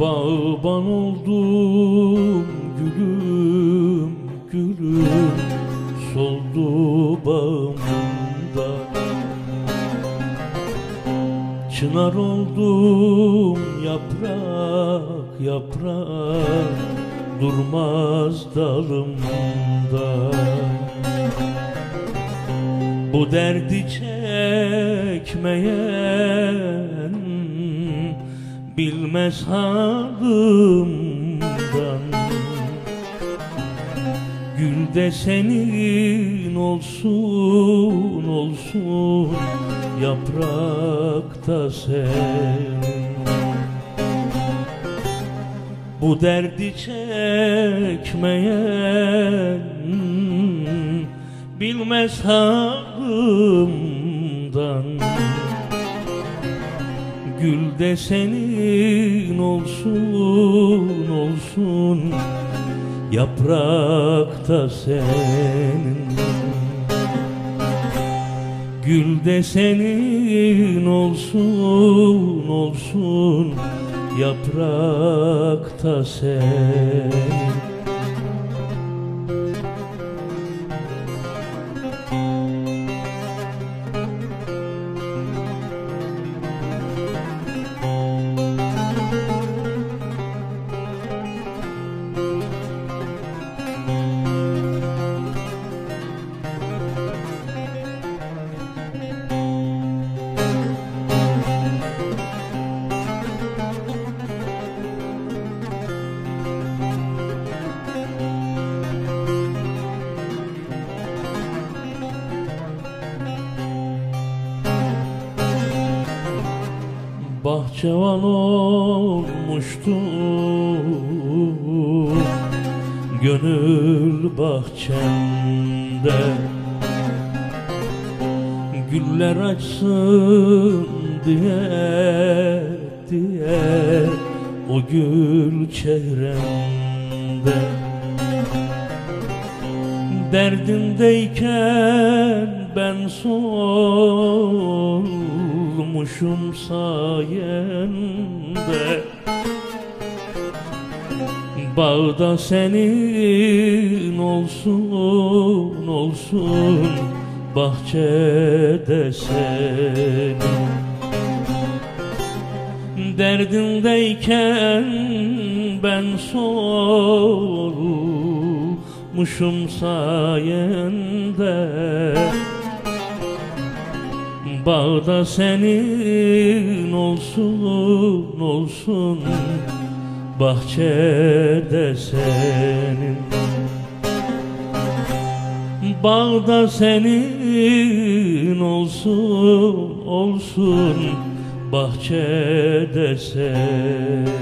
Kurban oldum gülüm gülüm soldu bağımda Çınar oldum yaprak yaprak durmaz dalımda. Bu derdi çekmeyen bilmez halımdan. Gül de senin olsun olsun. Yaprak da senin. Bu derdi çekmeyen Bilmez halımdan Gül de senin olsun olsun. Yaprak da senin. Gül de senin olsun olsun. Yaprak da senin Bahçevan olmuştu. Gönül bahçemde Güller açsın diye diye O gül çehremde Derdindeyken ben solmuşum sayende. Bağda senin olsun olsun Bahçede senin. Derdindeyken ben solmuşum sayende. Bağda senin olsun olsun. Bahçede senin. Bağda senin olsun olsun. Bahçede senin